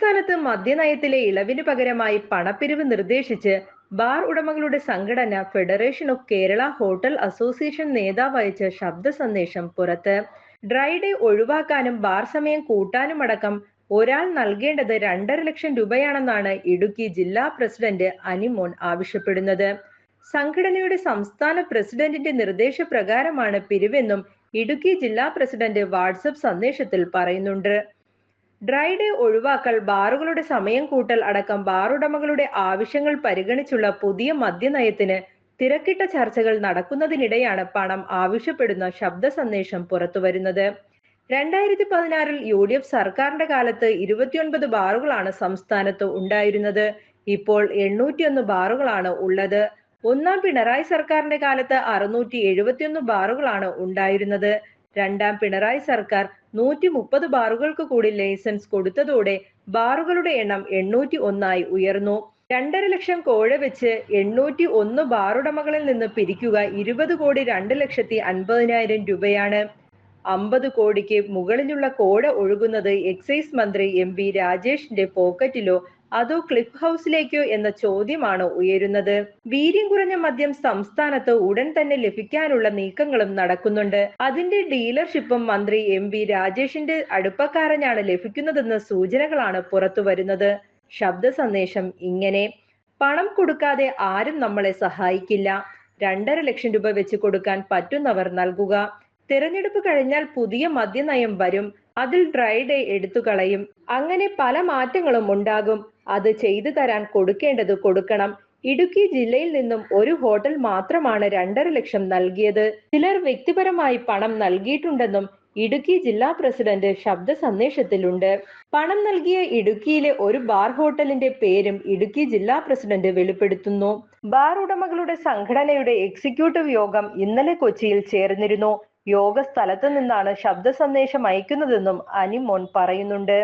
സംസ്ഥാനത്ത് മദ്യനയത്തിലെ ഇളവിന് പകരമായി പണപ്പിരിവ് നിർദ്ദേശിച്ച് ബാർ ഉടമകളുടെ സംഘടന federation of Kerala hotel association നേതാവ് അയച്ച ശബ്ദ സന്ദേശം പുറത്ത്. ഡ്രൈ ഡേ ഒഴിവാക്കാനും ബാർ സമയം കൂട്ടാനും കൂട്ടാനുമടക്കം ഒരാൾ നൽകേണ്ടത് രണ്ടര ലക്ഷം രൂപയാണെന്നാണ് ഇടുക്കി ജില്ലാ പ്രസിഡന്റ് അനിമോൻ ആവശ്യപ്പെടുന്നത്. സംഘടനയുടെ സംസ്ഥാന പ്രസിഡന്റിന്റെ നിർദ്ദേശപ്രകാരമാണ് പിരിവെന്നും ഇടുക്കി ജില്ലാ പ്രസിഡന്റ് വാട്സപ്പ് സന്ദേശത്തിൽ പറയുന്നുണ്ട്. ഡ്രൈ ഡേ ഒഴിവാക്കൽ ബാറുകളുടെ സമയം കൂട്ടൽ അടക്കം ബാറുടമകളുടെ ആവശ്യങ്ങൾ പരിഗണിച്ചുള്ള പുതിയ മദ്യനയത്തിന് തിരക്കിട്ട ചർച്ചകൾ നടക്കുന്നതിനിടെയാണ് പണം ആവശ്യപ്പെടുന്ന ശബ്ദ സന്ദേശം പുറത്തുവരുന്നത്. രണ്ടായിരത്തി പതിനാറിൽ യു ഡി എഫ് സർക്കാരിന്റെ കാലത്ത് ഇരുപത്തിയൊൻപത് ബാറുകളാണ് സംസ്ഥാനത്ത് ഉണ്ടായിരുന്നത്. ഇപ്പോൾ എണ്ണൂറ്റിയൊന്ന് ബാറുകളാണ് ഉള്ളത്. ഒന്നാം പിണറായി സർക്കാരിന്റെ കാലത്ത് അറുന്നൂറ്റി എഴുപത്തിയൊന്ന് ബാറുകളാണ് ഉണ്ടായിരുന്നത്. രണ്ടാം പിണറായി സർക്കാർ നൂറ്റി മുപ്പത് ബാറുകൾക്ക് കൂടി ലൈസൻസ് കൊടുത്തതോടെ ബാറുകളുടെ എണ്ണം എണ്ണൂറ്റി ഒന്നായി ഉയർന്നു. രണ്ടര ലക്ഷം കോഴ വെച്ച് എണ്ണൂറ്റി ഒന്ന് ബാറുടമകളിൽ നിന്ന് പിരിക്കുക ഇരുപത് കോടി രണ്ട് ലക്ഷത്തി അൻപതിനായിരം രൂപയാണ്. അമ്പത് കോടിക്ക് മുകളിലുള്ള കോഴ ഒഴുകുന്നത് എക്സൈസ് മന്ത്രി എം പി രാജേഷിന്റെ പോക്കറ്റിലോ അതോ ക്ലിഫ് ഹൗസിലേക്കോ എന്ന ചോദ്യമാണ് ഉയരുന്നത്. വീര്യം കുറഞ്ഞ മദ്യം സംസ്ഥാനത്ത് ഉടൻ തന്നെ ലഭിക്കാനുള്ള നീക്കങ്ങളും നടക്കുന്നുണ്ട്. അതിന്റെ ഡീലർഷിപ്പും മന്ത്രി എം വി രാജേഷിന്റെ അടുപ്പക്കാരനാണ് ലഭിക്കുന്നതെന്ന സൂചനകളാണ് പുറത്തു വരുന്നത്. ശബ്ദ സന്ദേശം ഇങ്ങനെ. പണം കൊടുക്കാതെ ആരും നമ്മളെ സഹായിക്കില്ല. രണ്ടര ലക്ഷം രൂപ വെച്ച് കൊടുക്കാൻ പറ്റുന്നവർ നൽകുക. തിരഞ്ഞെടുപ്പ് കഴിഞ്ഞാൽ പുതിയ മദ്യനയം വരും. അതിൽ ഡ്രൈ ഡേ എടുത്തു കളയും. അങ്ങനെ പല മാറ്റങ്ങളും ഉണ്ടാകും. അത് ചെയ്തു തരാൻ കൊടുക്കേണ്ടത് കൊടുക്കണം. ഇടുക്കി ജില്ലയിൽ നിന്നും ഒരു ഹോട്ടൽ മാത്രമാണ് രണ്ടര ലക്ഷം നൽകിയത്. ചിലർ വ്യക്തിപരമായി പണം നൽകിയിട്ടുണ്ടെന്നും ഇടുക്കി ജില്ലാ പ്രസിഡന്റ് ശബ്ദ സന്ദേശത്തിലുണ്ട്. പണം നൽകിയ ഇടുക്കിയിലെ ഒരു ബാർ ഹോട്ടലിന്റെ പേരും ഇടുക്കി ജില്ലാ പ്രസിഡന്റ് വെളിപ്പെടുത്തുന്നു. ബാർ ഉടമകളുടെ സംഘടനയുടെ എക്സിക്യൂട്ടീവ് യോഗം ഇന്നലെ കൊച്ചിയിൽ ചേർന്നിരുന്നു. യോഗ സ്ഥലത്ത് നിന്നാണ് ശബ്ദ സന്ദേശം അയക്കുന്നതെന്നും അനിമോൻ പറയുന്നുണ്ട്.